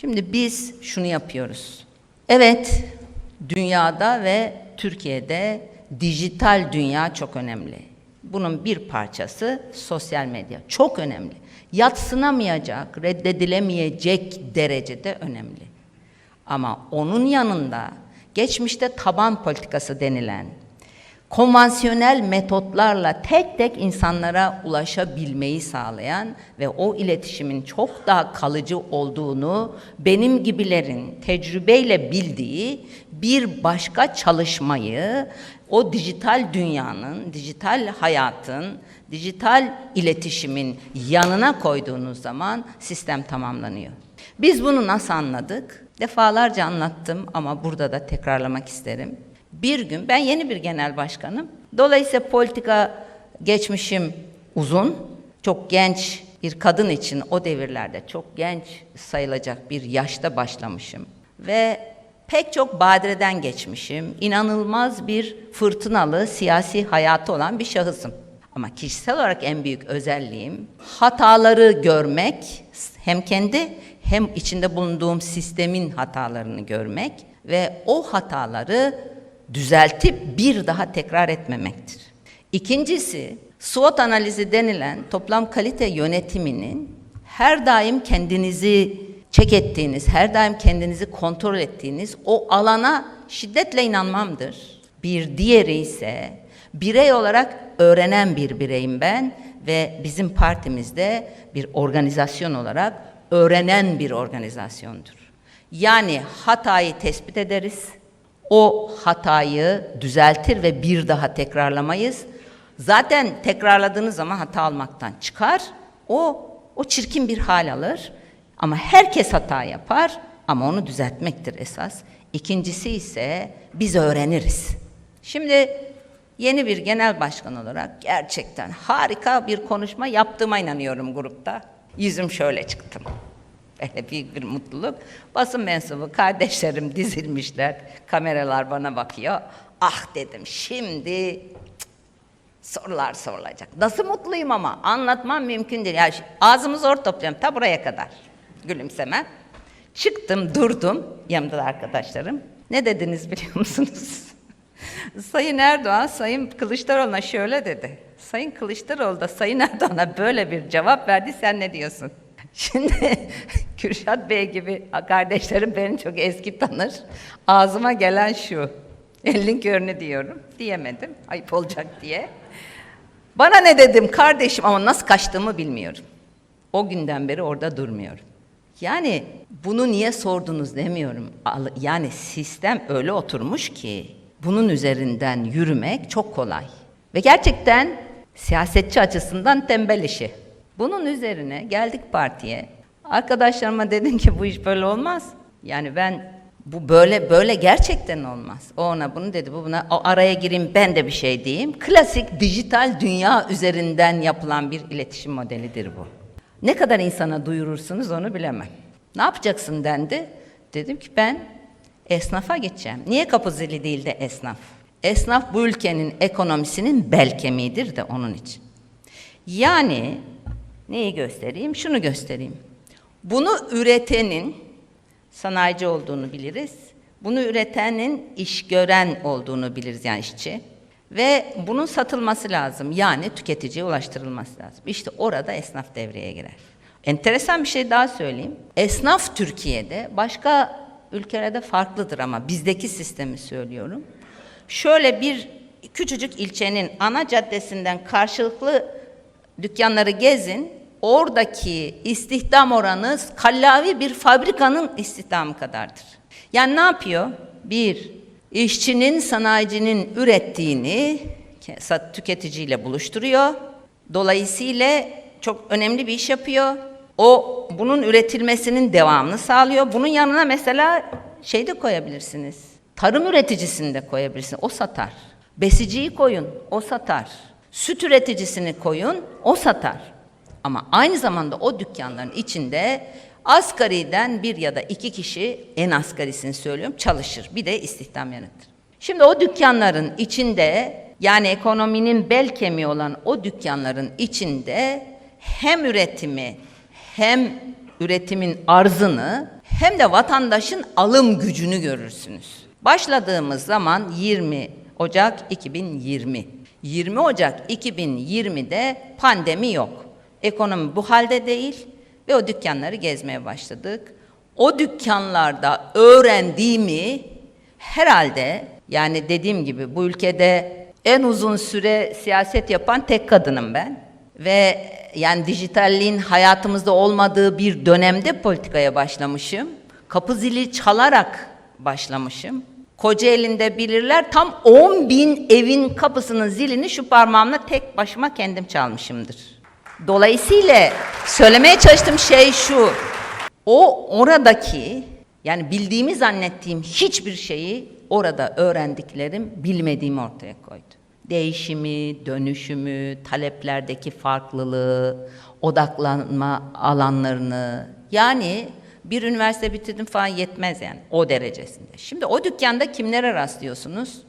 Şimdi biz şunu yapıyoruz. Evet, dünyada ve Türkiye'de dijital dünya çok önemli. Bunun bir parçası sosyal medya. Çok önemli. Yatsınamayacak, reddedilemeyecek derecede önemli. Ama onun yanında geçmişte taban politikası denilen konvansiyonel metotlarla tek tek insanlara ulaşabilmeyi sağlayan ve o iletişimin çok daha kalıcı olduğunu benim gibilerin tecrübeyle bildiği bir başka çalışmayı o dijital dünyanın, dijital hayatın, dijital iletişimin yanına koyduğunuz zaman sistem tamamlanıyor. Biz bunu nasıl anladık? Defalarca anlattım ama burada da tekrarlamak isterim. Bir gün ben yeni bir genel başkanım. Dolayısıyla politika geçmişim uzun. Çok genç bir kadın için o devirlerde çok genç sayılacak bir yaşta başlamışım. Ve pek çok badireden geçmişim. İnanılmaz bir fırtınalı siyasi hayatı olan bir şahısım. Ama kişisel olarak en büyük özelliğim hataları görmek, hem kendi hem içinde bulunduğum sistemin hatalarını görmek ve o hataları düzeltip bir daha tekrar etmemektir. İkincisi, SWOT analizi denilen toplam kalite yönetiminin her daim kendinizi çek ettiğiniz, her daim kendinizi kontrol ettiğiniz o alana şiddetle inanmamdır. Bir diğeri ise birey olarak öğrenen bir bireyim ben ve bizim partimizde bir organizasyon olarak öğrenen bir organizasyondur. Yani hatayı tespit ederiz, o hatayı düzeltir ve bir daha tekrarlamayız. Zaten tekrarladığınız zaman hata almaktan çıkar. O o çirkin bir hal alır. Ama herkes hata yapar ama onu düzeltmektir esas. İkincisi ise biz öğreniriz. Şimdi yeni bir genel başkan olarak gerçekten harika bir konuşma yaptığıma inanıyorum grupta. Yüzüm şöyle çıktım. Böyle büyük bir mutluluk. Basın mensubu kardeşlerim dizilmişler. Kameralar bana bakıyor. Ah dedim şimdi sorular sorulacak. Nasıl mutluyum ama anlatmam mümkün değil. Yani ağzımı zor topluyorum ta buraya kadar. Gülümseme. Çıktım durdum. Yanımda da arkadaşlarım. Ne dediniz biliyor musunuz? Sayın Erdoğan, Sayın Kılıçdaroğlu'na şöyle dedi. Sayın Kılıçdaroğlu da Sayın Erdoğan'a böyle bir cevap verdi, sen ne diyorsun? Şimdi Kürşat Bey gibi kardeşlerim beni çok eski tanır. Ağzıma gelen şu. Elin körünü diyorum. Diyemedim. Ayıp olacak diye. Bana ne dedim kardeşim ama nasıl kaçtığımı bilmiyorum. O günden beri orada durmuyorum. Yani bunu niye sordunuz demiyorum. Yani sistem öyle oturmuş ki bunun üzerinden yürümek çok kolay. Ve gerçekten siyasetçi açısından tembel işi. Bunun üzerine geldik partiye. Arkadaşlarıma dedim ki bu iş böyle olmaz. Yani ben bu böyle böyle gerçekten olmaz. O ona bunu dedi, bu buna. O araya gireyim ben de bir şey diyeyim. Klasik dijital dünya üzerinden yapılan bir iletişim modelidir bu. Ne kadar insana duyurursunuz onu bilemem. Ne yapacaksın dendi. Dedim ki ben esnafa geçeceğim. Niye kapı zili değil de esnaf? Esnaf bu ülkenin ekonomisinin bel kemiğidir de onun için. Yani neyi göstereyim? Şunu göstereyim. Bunu üretenin sanayici olduğunu biliriz. Bunu üretenin iş gören olduğunu biliriz yani işçi. Ve bunun satılması lazım. Yani tüketiciye ulaştırılması lazım. İşte orada esnaf devreye girer. Enteresan bir şey daha söyleyeyim. Esnaf Türkiye'de başka ülkelerde farklıdır ama bizdeki sistemi söylüyorum. Şöyle bir küçücük ilçenin ana caddesinden karşılıklı dükkanları gezin. Oradaki istihdam oranı kallavi bir fabrikanın istihdamı kadardır. Yani ne yapıyor? Bir, işçinin, sanayicinin ürettiğini tüketiciyle buluşturuyor. Dolayısıyla çok önemli bir iş yapıyor. O bunun üretilmesinin devamını sağlıyor. Bunun yanına mesela şey de koyabilirsiniz. Tarım üreticisini de koyabilirsiniz. O satar. Besiciyi koyun. O satar. Süt üreticisini koyun. O satar. Ama aynı zamanda o dükkanların içinde asgariden bir ya da iki kişi en asgarisini söylüyorum çalışır. Bir de istihdam yaratır. Şimdi o dükkanların içinde yani ekonominin bel kemiği olan o dükkanların içinde hem üretimi hem üretimin arzını hem de vatandaşın alım gücünü görürsünüz. Başladığımız zaman 20 Ocak 2020. 20 Ocak 2020'de pandemi yok. Ekonomi bu halde değil ve o dükkanları gezmeye başladık. O dükkanlarda öğrendiğimi herhalde yani dediğim gibi bu ülkede en uzun süre siyaset yapan tek kadınım ben. Ve yani dijitalliğin hayatımızda olmadığı bir dönemde politikaya başlamışım. Kapı zili çalarak başlamışım. Kocaeli'nde bilirler tam 10 bin evin kapısının zilini şu parmağımla tek başıma kendim çalmışımdır. Dolayısıyla söylemeye çalıştığım şey şu. O oradaki yani bildiğimi zannettiğim hiçbir şeyi orada öğrendiklerim bilmediğimi ortaya koydu. Değişimi, dönüşümü, taleplerdeki farklılığı, odaklanma alanlarını yani bir üniversite bitirdim falan yetmez yani o derecesinde. Şimdi o dükkanda kimlere rastlıyorsunuz?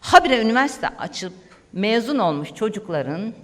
Habire üniversite açıp mezun olmuş çocukların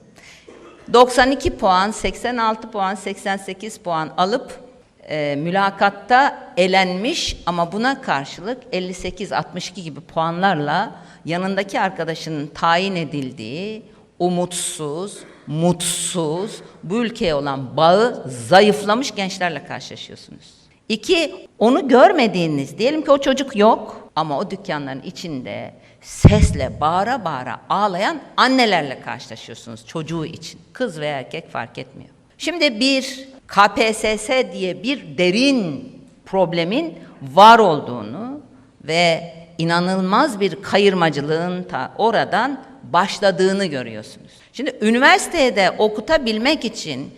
92 puan, 86 puan, 88 puan alıp e, mülakatta elenmiş ama buna karşılık 58-62 gibi puanlarla yanındaki arkadaşının tayin edildiği umutsuz, mutsuz, bu ülkeye olan bağı zayıflamış gençlerle karşılaşıyorsunuz. İki, onu görmediğiniz, diyelim ki o çocuk yok ama o dükkanların içinde sesle bağıra bağıra ağlayan annelerle karşılaşıyorsunuz çocuğu için. Kız veya erkek fark etmiyor. Şimdi bir KPSS diye bir derin problemin var olduğunu ve inanılmaz bir kayırmacılığın ta oradan başladığını görüyorsunuz. Şimdi üniversitede de okutabilmek için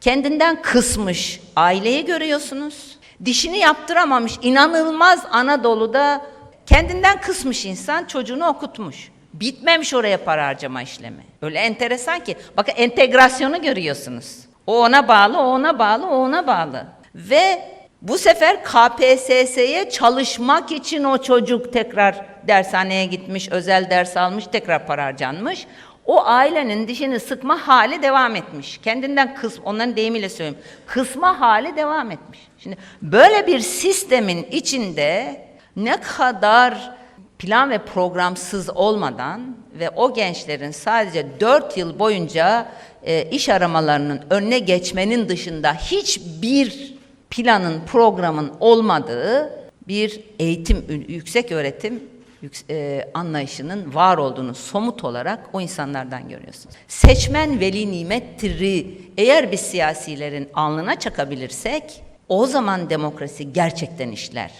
kendinden kısmış aileyi görüyorsunuz. Dişini yaptıramamış inanılmaz Anadolu'da kendinden kısmış insan çocuğunu okutmuş. Bitmemiş oraya para harcama işlemi. Öyle enteresan ki. Bakın entegrasyonu görüyorsunuz. O ona bağlı, o ona bağlı, o ona bağlı. Ve bu sefer KPSS'ye çalışmak için o çocuk tekrar dershaneye gitmiş, özel ders almış, tekrar para harcanmış. O ailenin dişini sıkma hali devam etmiş. Kendinden kıs, onların deyimiyle söyleyeyim. Kısma hali devam etmiş. Şimdi böyle bir sistemin içinde ne kadar plan ve programsız olmadan ve o gençlerin sadece 4 yıl boyunca e, iş aramalarının önüne geçmenin dışında hiçbir planın, programın olmadığı bir eğitim, yüksek öğretim e, anlayışının var olduğunu somut olarak o insanlardan görüyorsunuz. Seçmen veli nimettir'i eğer biz siyasilerin alnına çakabilirsek o zaman demokrasi gerçekten işler.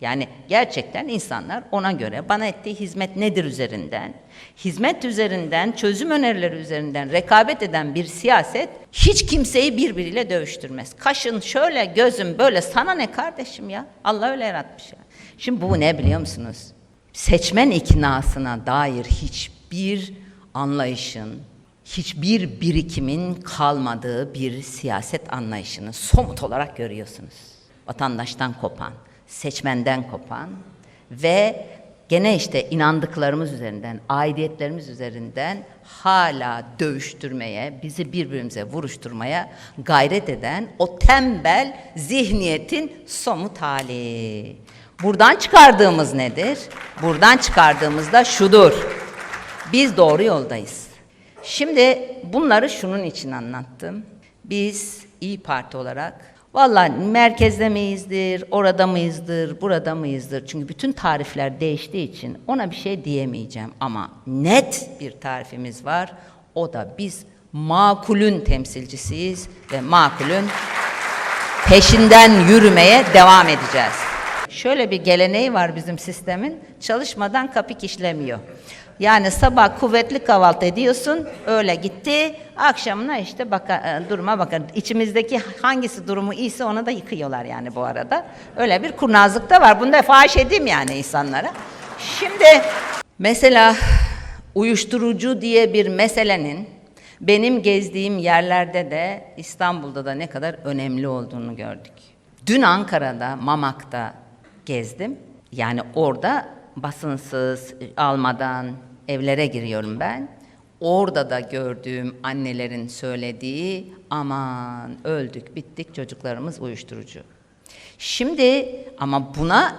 Yani gerçekten insanlar ona göre bana ettiği hizmet nedir üzerinden, hizmet üzerinden, çözüm önerileri üzerinden rekabet eden bir siyaset hiç kimseyi birbiriyle dövüştürmez. Kaşın şöyle, gözüm böyle sana ne kardeşim ya? Allah öyle yaratmış ya. Şimdi bu ne biliyor musunuz? Seçmen iknasına dair hiçbir anlayışın, hiçbir birikimin kalmadığı bir siyaset anlayışını somut olarak görüyorsunuz. Vatandaştan kopan, seçmenden kopan ve gene işte inandıklarımız üzerinden, aidiyetlerimiz üzerinden hala dövüştürmeye, bizi birbirimize vuruşturmaya gayret eden o tembel zihniyetin somut hali. Buradan çıkardığımız nedir? Buradan çıkardığımız da şudur. Biz doğru yoldayız. Şimdi bunları şunun için anlattım. Biz İyi Parti olarak vallahi merkezde miyizdir, orada mıyızdır, burada mıyızdır? Çünkü bütün tarifler değiştiği için ona bir şey diyemeyeceğim ama net bir tarifimiz var. O da biz makulün temsilcisiyiz ve makulün peşinden yürümeye devam edeceğiz. Şöyle bir geleneği var bizim sistemin. Çalışmadan kapik işlemiyor. Yani sabah kuvvetli kahvaltı ediyorsun, öyle gitti. Akşamına işte baka, e, duruma bakar. İçimizdeki hangisi durumu iyiyse onu da yıkıyorlar yani bu arada. Öyle bir kurnazlık da var. Bunu da fahiş edeyim yani insanlara. Şimdi mesela uyuşturucu diye bir meselenin benim gezdiğim yerlerde de İstanbul'da da ne kadar önemli olduğunu gördük. Dün Ankara'da, Mamak'ta gezdim. Yani orada basınsız, almadan evlere giriyorum ben. Orada da gördüğüm annelerin söylediği aman öldük, bittik çocuklarımız uyuşturucu. Şimdi ama buna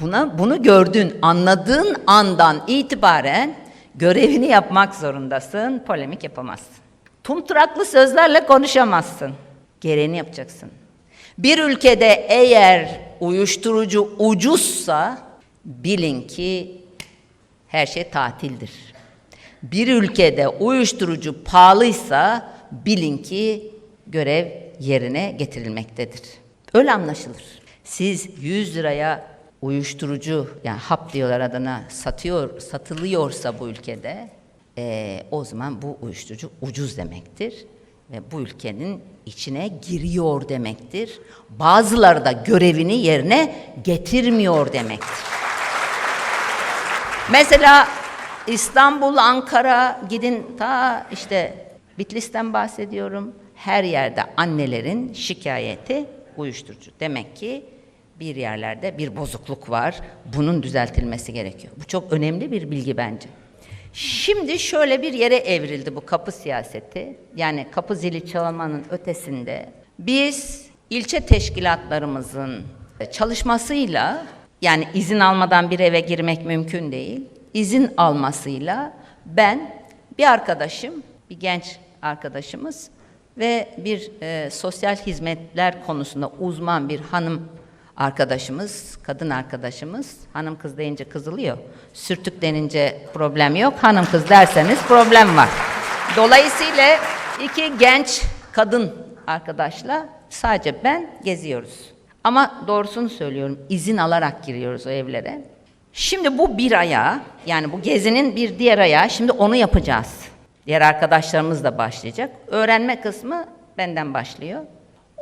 buna bunu gördün, anladığın andan itibaren görevini yapmak zorundasın. Polemik yapamazsın. Tumturaklı sözlerle konuşamazsın. Gereğini yapacaksın. Bir ülkede eğer uyuşturucu ucuzsa bilin ki her şey tatildir. Bir ülkede uyuşturucu pahalıysa bilin ki görev yerine getirilmektedir. Öyle anlaşılır. Siz 100 liraya uyuşturucu yani hap diyorlar adına satıyor satılıyorsa bu ülkede eee, o zaman bu uyuşturucu ucuz demektir ve bu ülkenin içine giriyor demektir. Bazıları da görevini yerine getirmiyor demektir. Mesela İstanbul, Ankara gidin ta işte Bitlis'ten bahsediyorum. Her yerde annelerin şikayeti uyuşturucu. Demek ki bir yerlerde bir bozukluk var. Bunun düzeltilmesi gerekiyor. Bu çok önemli bir bilgi bence. Şimdi şöyle bir yere evrildi bu kapı siyaseti. Yani kapı zili çalmanın ötesinde biz ilçe teşkilatlarımızın çalışmasıyla yani izin almadan bir eve girmek mümkün değil. İzin almasıyla ben bir arkadaşım, bir genç arkadaşımız ve bir e, sosyal hizmetler konusunda uzman bir hanım arkadaşımız, kadın arkadaşımız, hanım kız deyince kızılıyor. Sürtük denince problem yok, hanım kız derseniz problem var. Dolayısıyla iki genç kadın arkadaşla sadece ben geziyoruz. Ama doğrusunu söylüyorum, izin alarak giriyoruz o evlere. Şimdi bu bir ayağı, yani bu gezinin bir diğer ayağı, şimdi onu yapacağız. Diğer arkadaşlarımız da başlayacak. Öğrenme kısmı benden başlıyor.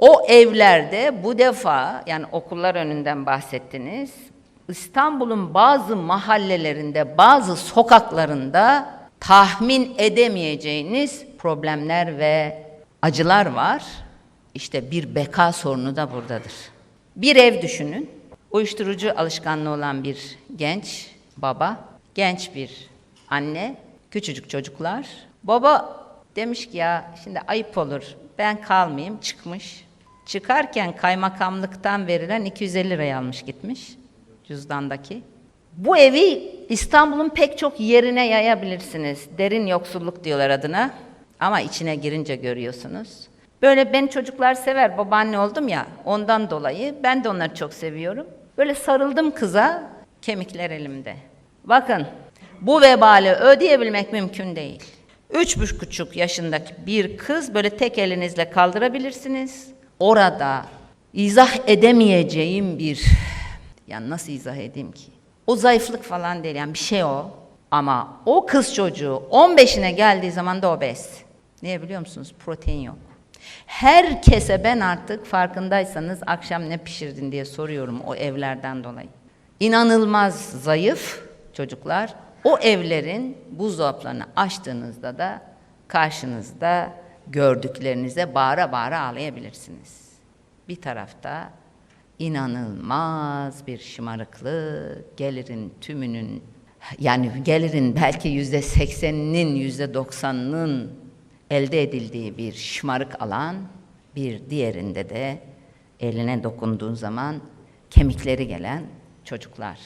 O evlerde bu defa, yani okullar önünden bahsettiniz, İstanbul'un bazı mahallelerinde, bazı sokaklarında tahmin edemeyeceğiniz problemler ve acılar var. İşte bir beka sorunu da buradadır. Bir ev düşünün. Uyuşturucu alışkanlığı olan bir genç baba, genç bir anne, küçücük çocuklar. Baba demiş ki ya şimdi ayıp olur ben kalmayayım çıkmış. Çıkarken kaymakamlıktan verilen 250 liraya almış gitmiş cüzdandaki. Bu evi İstanbul'un pek çok yerine yayabilirsiniz. Derin yoksulluk diyorlar adına. Ama içine girince görüyorsunuz. Böyle ben çocuklar sever, babaanne oldum ya ondan dolayı ben de onları çok seviyorum. Böyle sarıldım kıza, kemikler elimde. Bakın bu vebali ödeyebilmek mümkün değil. Üç buçuk yaşındaki bir kız böyle tek elinizle kaldırabilirsiniz. Orada izah edemeyeceğim bir, yani nasıl izah edeyim ki? O zayıflık falan değil yani bir şey o. Ama o kız çocuğu 15'ine geldiği zaman da obez. Niye biliyor musunuz? Protein yok. Herkese ben artık farkındaysanız akşam ne pişirdin diye soruyorum o evlerden dolayı. İnanılmaz zayıf çocuklar. O evlerin buzdolaplarını açtığınızda da karşınızda gördüklerinize bağıra bağıra ağlayabilirsiniz. Bir tarafta inanılmaz bir şımarıklık, gelirin tümünün yani gelirin belki yüzde sekseninin, yüzde doksanının elde edildiği bir şımarık alan, bir diğerinde de eline dokunduğun zaman kemikleri gelen çocuklar.